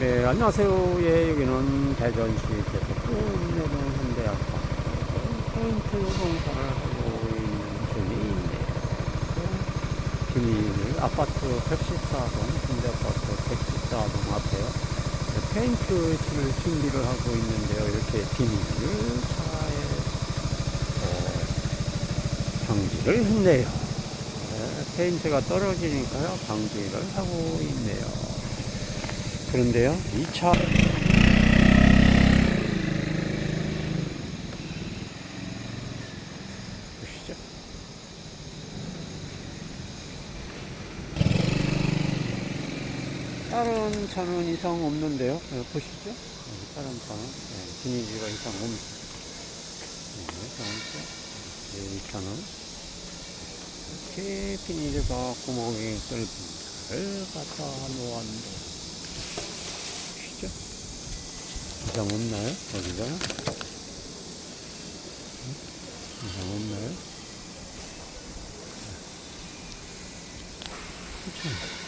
네, 안녕하세요. 예, 여기는 대전시에서 끝내는 현대아파트 페인트 공사를 하고 있는 중이 있네요. 비밀 아파트 114동, 현대아파트 114동 앞에요. 네, 페인트 칠 준비를 하고 있는데요. 이렇게 비닐 차에 어, 방지를 했네요. 네, 페인트가 떨어지니까요. 방지를 하고 있네요. 그런데요, 이 차. 보시죠. 다른 차는 이상 없는데요. 네, 보시죠. 네, 다른 차는 네, 비닐이가 이상 없습니다. 네, 네, 이 차는 이렇게 비닐과 구멍이 차를 갖다 놓았는데 이상 없나요? 여기가? 이상 없나요? 그렇죠.